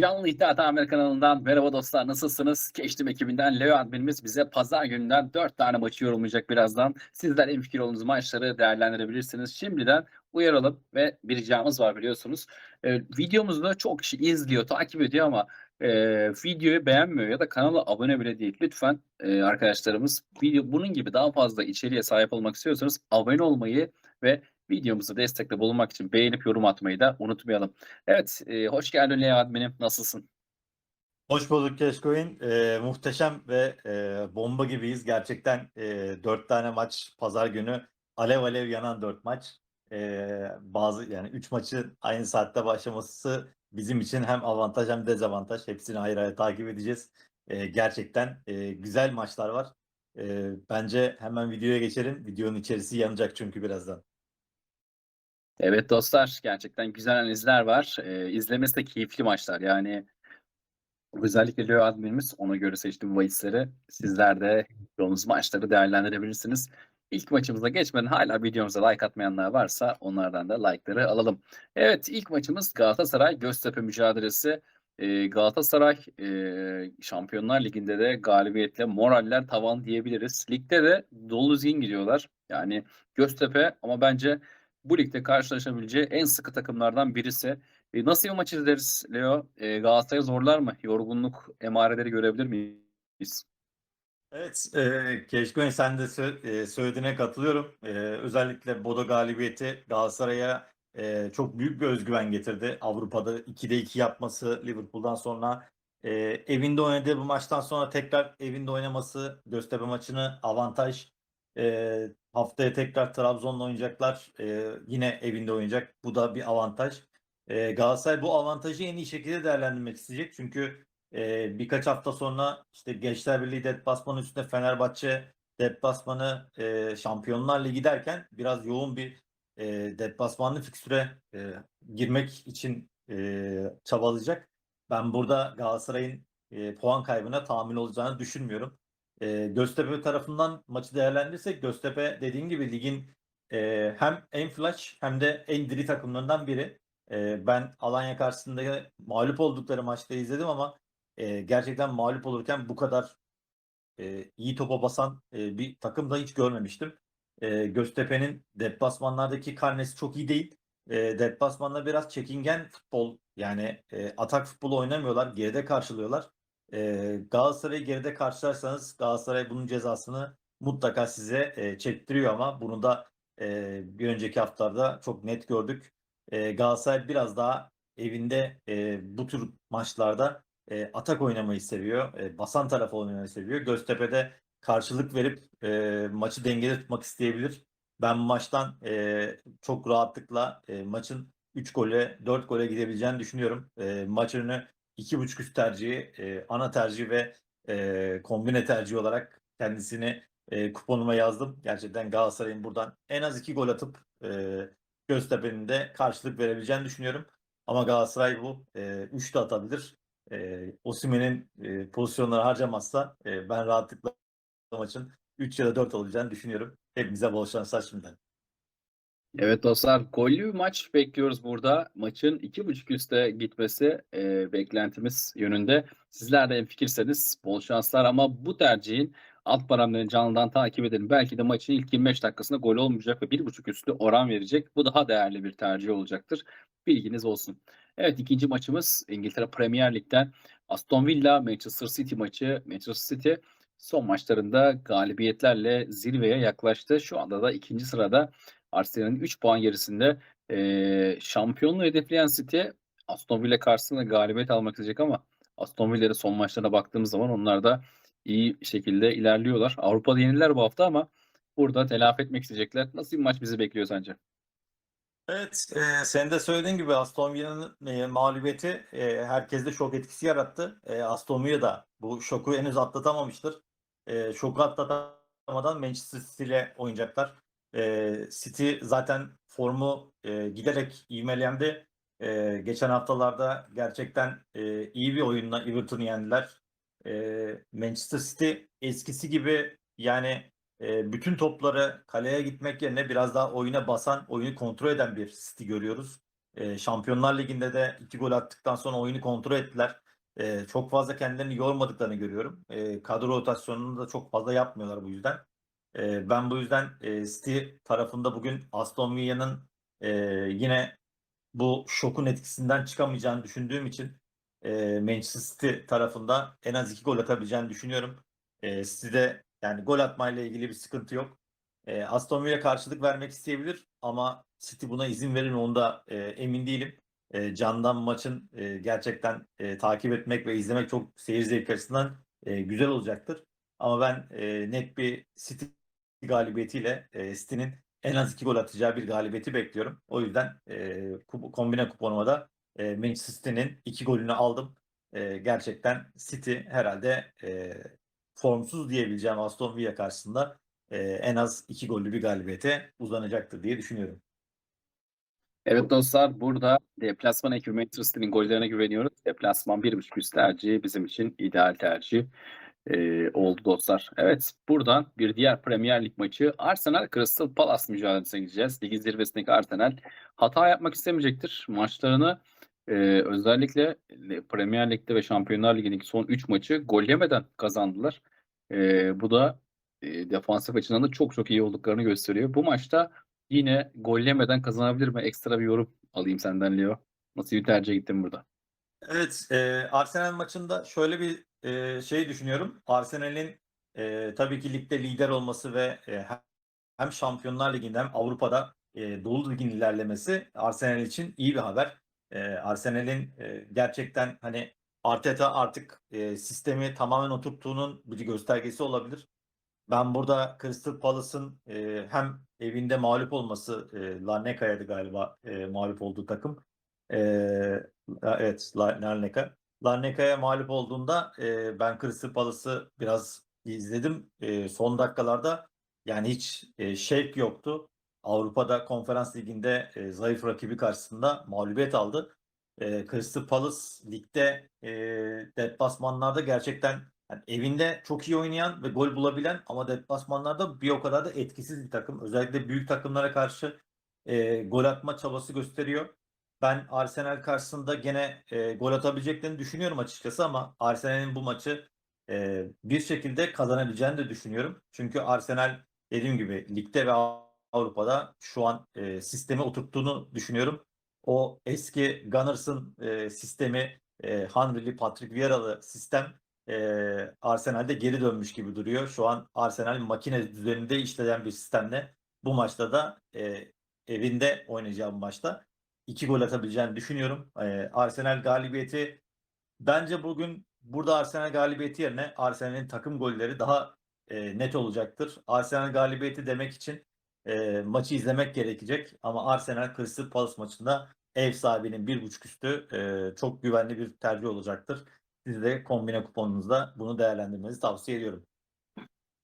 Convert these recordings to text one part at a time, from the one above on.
Canlı İddia Tamir kanalından merhaba dostlar nasılsınız? Keştim ekibinden Leo adminimiz bize pazar gününden 4 tane maçı yorumlayacak birazdan. Sizler en fikir olduğunuz maçları değerlendirebilirsiniz. Şimdiden uyaralım ve bir ricamız var biliyorsunuz. Ee, videomuzu da çok kişi izliyor, takip ediyor ama e, videoyu beğenmiyor ya da kanala abone bile değil. Lütfen e, arkadaşlarımız video bunun gibi daha fazla içeriğe sahip olmak istiyorsanız abone olmayı ve videomuza destekte bulunmak için beğenip yorum atmayı da unutmayalım. Evet, e, hoş geldin Lea adminim. Nasılsın? Hoş bulduk Keşkoyun. Ee, muhteşem ve e, bomba gibiyiz. Gerçekten e, dört tane maç pazar günü alev alev yanan dört maç. Ee, bazı yani üç maçın aynı saatte başlaması bizim için hem avantaj hem dezavantaj. Hepsini ayrı ayrı takip edeceğiz. Ee, gerçekten e, güzel maçlar var. Ee, bence hemen videoya geçelim. Videonun içerisi yanacak çünkü birazdan. Evet dostlar, gerçekten güzel analizler var. E, izlemesi de keyifli maçlar. Yani özellikle Leo adminimiz ona göre seçti bu bahisleri. Sizler de yolunuz maçları değerlendirebilirsiniz. İlk maçımıza geçmeden hala videomuza like atmayanlar varsa onlardan da like'ları alalım. Evet ilk maçımız Galatasaray Göztepe mücadelesi. Ee, Galatasaray e, Şampiyonlar Ligi'nde de galibiyetle moraller tavan diyebiliriz. Ligde de dolu zin gidiyorlar. Yani Göztepe ama bence bu ligde karşılaşabileceği en sıkı takımlardan birisi. E, nasıl bir maç izleriz Leo? E, Galatasaray zorlar mı? Yorgunluk emareleri görebilir miyiz? Evet, e, Keşkoyun sen de sö- e, söylediğine katılıyorum. E, özellikle Bodo galibiyeti Galatasaray'a e, çok büyük bir özgüven getirdi. Avrupa'da 2'de 2 yapması Liverpool'dan sonra e, evinde oynadığı bu maçtan sonra tekrar evinde oynaması Göztepe maçını avantaj. E, haftaya tekrar Trabzon'la oynayacaklar. E, yine evinde oynayacak. Bu da bir avantaj. E, Galatasaray bu avantajı en iyi şekilde değerlendirmek isteyecek. Çünkü ee, birkaç hafta sonra işte Gençler Birliği deplasmanı üstüne Fenerbahçe deplasmanı e, Şampiyonlar Ligi derken biraz yoğun bir e, deplasmanlı fikstüre e, girmek için e, çabalayacak. Ben burada Galatasaray'ın e, puan kaybına tahammül olacağını düşünmüyorum. E, Göztepe tarafından maçı değerlendirirsek Göztepe dediğim gibi ligin e, hem en flash hem de en diri takımlarından biri. E, ben Alanya karşısında mağlup oldukları maçta izledim ama e, gerçekten mağlup olurken bu kadar e, iyi topa basan e, bir takım da hiç görmemiştim. E, Göztepe'nin deplasmanlardaki karnesi çok iyi değil. E, deplasmanda biraz çekingen futbol yani e, atak futbolu oynamıyorlar. Geride karşılıyorlar. E, Galatasaray'ı geride karşılarsanız Galatasaray bunun cezasını mutlaka size e, çektiriyor ama bunu da e, bir önceki haftalarda çok net gördük. E, Galatasaray biraz daha evinde e, bu tür maçlarda e, atak oynamayı seviyor. E, basan tarafı oynamayı seviyor. Göztepe'de karşılık verip e, maçı dengede tutmak isteyebilir. Ben maçtan e, çok rahatlıkla e, maçın 3 gole 4 gole gidebileceğini düşünüyorum. E, maç önü 2.5 üst tercihi, e, ana tercih ve e, kombine tercih olarak kendisini e, kuponuma yazdım. Gerçekten Galatasaray'ın buradan en az 2 gol atıp e, Göztepe'nin de karşılık verebileceğini düşünüyorum. Ama Galatasaray bu 3 de atabilir e, Osimhen'in e, pozisyonları harcamazsa e, ben rahatlıkla maçın 3 ya da 4 olacağını düşünüyorum. Hepimize bol şanslar şimdiden. Evet dostlar, gollü bir maç bekliyoruz burada. Maçın 2.5 üste gitmesi e, beklentimiz yönünde. Sizler de fikirseniz bol şanslar ama bu tercihin alt paramlarını canlıdan takip edelim. Belki de maçın ilk 25 dakikasında gol olmayacak ve 1.5 üstü oran verecek. Bu daha değerli bir tercih olacaktır. Bilginiz olsun. Evet ikinci maçımız İngiltere Premier Lig'den Aston Villa Manchester City maçı. Manchester City son maçlarında galibiyetlerle zirveye yaklaştı. Şu anda da ikinci sırada Arsenal'in 3 puan gerisinde e, şampiyonluğu hedefleyen City Aston Villa karşısında galibiyet almak isteyecek ama Aston Villa'nın son maçlarına baktığımız zaman onlar da iyi şekilde ilerliyorlar. Avrupa'da yenildiler bu hafta ama burada telafi etmek isteyecekler. Nasıl bir maç bizi bekliyor sence? Evet, e, senin de söylediğin gibi Aston Villa'nın e, mağlubiyeti e, herkeste şok etkisi yarattı. E, Aston Villa da bu şoku henüz atlatamamıştır. E, şoku atlatamadan Manchester City ile oynayacaklar. E, City zaten formu e, giderek ivmelendi. E, geçen haftalarda gerçekten e, iyi bir oyunla Everton'u yendiler. E, Manchester City eskisi gibi yani e, bütün topları kaleye gitmek yerine biraz daha oyuna basan, oyunu kontrol eden bir City görüyoruz. E, Şampiyonlar Ligi'nde de iki gol attıktan sonra oyunu kontrol ettiler. E, çok fazla kendilerini yormadıklarını görüyorum. E, kadro rotasyonunu da çok fazla yapmıyorlar bu yüzden. E, ben bu yüzden e, City tarafında bugün Aston Villa'nın e, yine bu şokun etkisinden çıkamayacağını düşündüğüm için e, Manchester City tarafında en az iki gol atabileceğini düşünüyorum. E, City'de yani gol atmayla ilgili bir sıkıntı yok. E, Aston Villa karşılık vermek isteyebilir ama City buna izin verir mi onda e, emin değilim. Candan maçın gerçekten takip etmek ve izlemek çok seyir zevki açısından güzel olacaktır. Ama ben net bir City galibiyetiyle e, City'nin en az iki gol atacağı bir galibiyeti bekliyorum. O yüzden e, kombine kuponuma da e, Manchester City'nin iki golünü aldım. E, gerçekten City herhalde e, formsuz diyebileceğim Aston Villa karşısında e, en az iki gollü bir galibiyete uzanacaktır diye düşünüyorum. Evet dostlar burada deplasman ekibi Manchester City'nin gollerine güveniyoruz. Deplasman 1.5 üst tercihi bizim için ideal tercih e, oldu dostlar. Evet buradan bir diğer Premier Lig maçı Arsenal Crystal Palace mücadelesine gideceğiz. Ligin zirvesindeki Arsenal hata yapmak istemeyecektir. Maçlarını e, özellikle Premier Lig'de ve Şampiyonlar Ligi'ndeki son 3 maçı gol yemeden kazandılar. E, bu da e, defansif açıdan da çok çok iyi olduklarını gösteriyor. Bu maçta yine gol yemeden kazanabilir mi? Ekstra bir yorum alayım senden Leo. Nasıl bir tercih gittin burada? Evet, e, Arsenal maçında şöyle bir e, şey düşünüyorum. Arsenal'in e, tabii ki ligde lider olması ve e, hem- Şampiyonlar Ligi'nde hem Avrupa'da e, dolu ligin ilerlemesi Arsenal için iyi bir haber. E, Arsenal'in e, gerçekten hani Arteta artık e, sistemi tamamen oturttuğunun bir göstergesi olabilir. Ben burada Crystal Palace'ın e, hem evinde mağlup olması, e, Larnaca'ydı galiba e, mağlup olduğu takım. E, evet, La- Larnaca. Larnaca'ya mağlup olduğunda e, ben Crystal Palace'ı biraz izledim. E, son dakikalarda yani hiç e, şevk yoktu. Avrupa'da Konferans Ligi'nde e, zayıf rakibi karşısında mağlubiyet aldı. E, Crystal Palace ligde e, deplasmanlarda gerçekten yani evinde çok iyi oynayan ve gol bulabilen ama deplasmanlarda bir o kadar da etkisiz bir takım. Özellikle büyük takımlara karşı e, gol atma çabası gösteriyor. Ben Arsenal karşısında gene e, gol atabileceklerini düşünüyorum açıkçası ama Arsenal'in bu maçı e, bir şekilde kazanabileceğini de düşünüyorum. Çünkü Arsenal dediğim gibi ligde ve Avrupa'da şu an e, sistemi oturttuğunu düşünüyorum. O eski Gunners'ın e, sistemi e, Henry'li, Patrick Vieira'lı sistem e, Arsenal'de geri dönmüş gibi duruyor. Şu an Arsenal makine düzeninde işleyen bir sistemle bu maçta da e, evinde oynayacağı maçta iki gol atabileceğini düşünüyorum. E, Arsenal galibiyeti bence bugün burada Arsenal galibiyeti yerine Arsenal'in takım golleri daha e, net olacaktır. Arsenal galibiyeti demek için e, maçı izlemek gerekecek ama Arsenal Crystal Palace maçında ev sahibinin bir buçuk üstü e, çok güvenli bir tercih olacaktır. Siz de kombine kuponunuzda bunu değerlendirmenizi tavsiye ediyorum.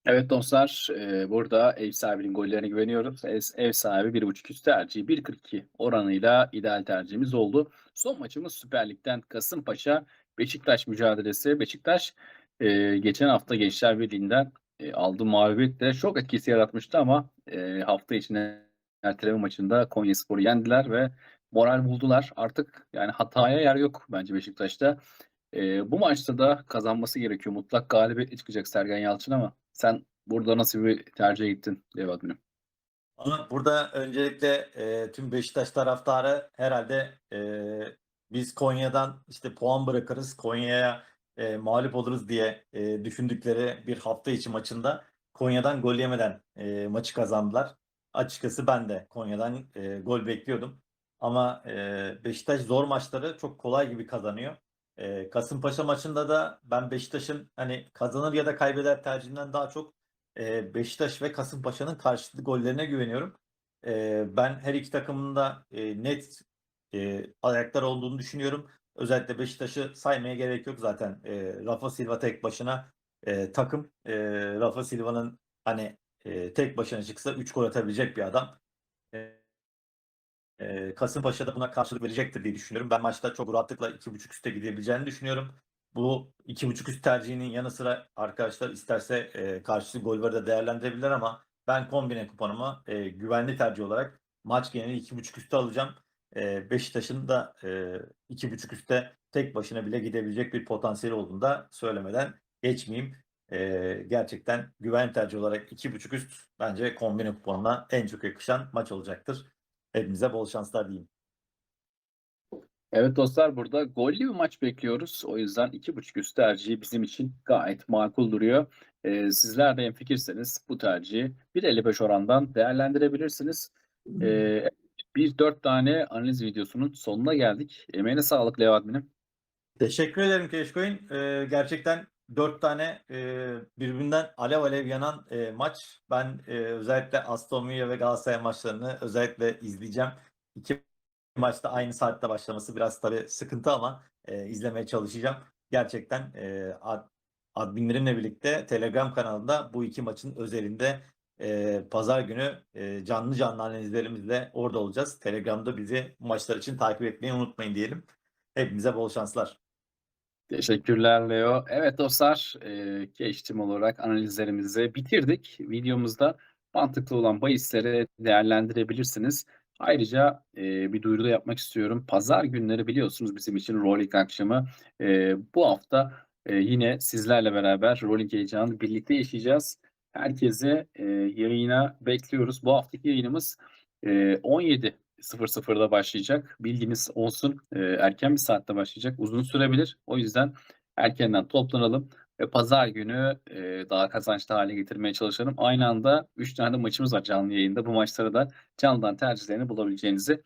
Evet dostlar, e, burada ev sahibinin gollerine güveniyoruz. Ev, ev sahibi 1.5 üst tercihi 1.42 oranıyla ideal tercihimiz oldu. Son maçımız Süper Lig'den Kasımpaşa Beşiktaş mücadelesi. Beşiktaş e, geçen hafta Gençler Birliği'nden e, aldığı mağlubiyetle şok etkisi yaratmıştı ama e, hafta içine erteleme maçında Konyaspor'u yendiler ve moral buldular. Artık yani hataya yer yok bence Beşiktaş'ta. E, bu maçta da kazanması gerekiyor. Mutlak galibiyetle çıkacak Sergen Yalçın ama sen burada nasıl bir tercih gittin Devadmin'im? Ama burada öncelikle e, tüm Beşiktaş taraftarı herhalde e, biz Konya'dan işte puan bırakırız, Konya'ya e, mağlup oluruz diye e, düşündükleri bir hafta içi maçında Konya'dan gol yemeden e, maçı kazandılar. Açıkçası ben de Konya'dan e, gol bekliyordum. Ama e, Beşiktaş zor maçları çok kolay gibi kazanıyor. E, Kasımpaşa maçında da ben Beşiktaş'ın hani kazanır ya da kaybeder tercihinden daha çok e, Beşiktaş ve Kasımpaşa'nın karşılıklı gollerine güveniyorum. E, ben her iki takımın da e, net e, ayaklar olduğunu düşünüyorum. Özellikle Beşiktaş'ı saymaya gerek yok zaten. E, Rafa Silva tek başına e, takım. E, Rafa Silva'nın hani e, tek başına çıksa 3 gol atabilecek bir adam. E, e, Kasımpaşa da buna karşılık verecektir diye düşünüyorum. Ben maçta çok rahatlıkla 2.5 üste gidebileceğini düşünüyorum. Bu 2.5 üst tercihinin yanı sıra arkadaşlar isterse e, karşılıklı golleri de değerlendirebilirler ama ben kombine kuponumu e, güvenli tercih olarak maç geneli 2.5 üstü alacağım. e, Beşiktaş'ın da e, 2.5 üste tek başına bile gidebilecek bir potansiyeli olduğunu da söylemeden geçmeyeyim. E, gerçekten güven tercih olarak 2.5 üst bence kombine kuponuna en çok yakışan maç olacaktır. Hepimize bol şanslar diyeyim. Evet dostlar burada gollü bir maç bekliyoruz. O yüzden 2.5 üst tercihi bizim için gayet makul duruyor. Ee, sizler de fikirseniz bu tercihi 1.55 orandan değerlendirebilirsiniz. Ee, bir dört tane analiz videosunun sonuna geldik. Emeğine sağlık Leo Admin'im. Teşekkür ederim Keşkoyun. Ee, gerçekten dört tane e, birbirinden alev alev yanan e, maç. Ben e, özellikle Aston Villa ve Galatasaray maçlarını özellikle izleyeceğim. İki maçta aynı saatte başlaması biraz tabii sıkıntı ama e, izlemeye çalışacağım. Gerçekten e, ad, adminlerimle birlikte Telegram kanalında bu iki maçın özelinde e, pazar günü e, canlı canlı analizlerimizle orada olacağız. Telegram'da bizi maçlar için takip etmeyi unutmayın diyelim. Hepinize bol şanslar. Teşekkürler Leo. Evet dostlar, e, geçtim olarak analizlerimizi bitirdik. Videomuzda mantıklı olan bahisleri değerlendirebilirsiniz. Ayrıca e, bir duyuru da yapmak istiyorum. Pazar günleri biliyorsunuz bizim için rolling akşamı. E, bu hafta e, yine sizlerle beraber rolling heyecanı birlikte yaşayacağız. Herkese e, yayına bekliyoruz. Bu haftaki yayınımız e, 17.00'da başlayacak. Bilginiz olsun. E, erken bir saatte başlayacak. Uzun sürebilir. O yüzden erkenden toplanalım ve pazar günü e, daha kazançlı hale getirmeye çalışalım. Aynı anda 3 tane de maçımız var canlı yayında. Bu maçlara da canlıdan tercihlerini bulabileceğinizi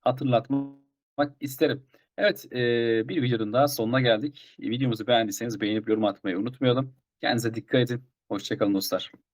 hatırlatmak isterim. Evet, e, bir videonun daha sonuna geldik. Videomuzu beğendiyseniz beğenip yorum atmayı unutmayalım. Kendinize dikkat edin. Hoşçakalın dostlar.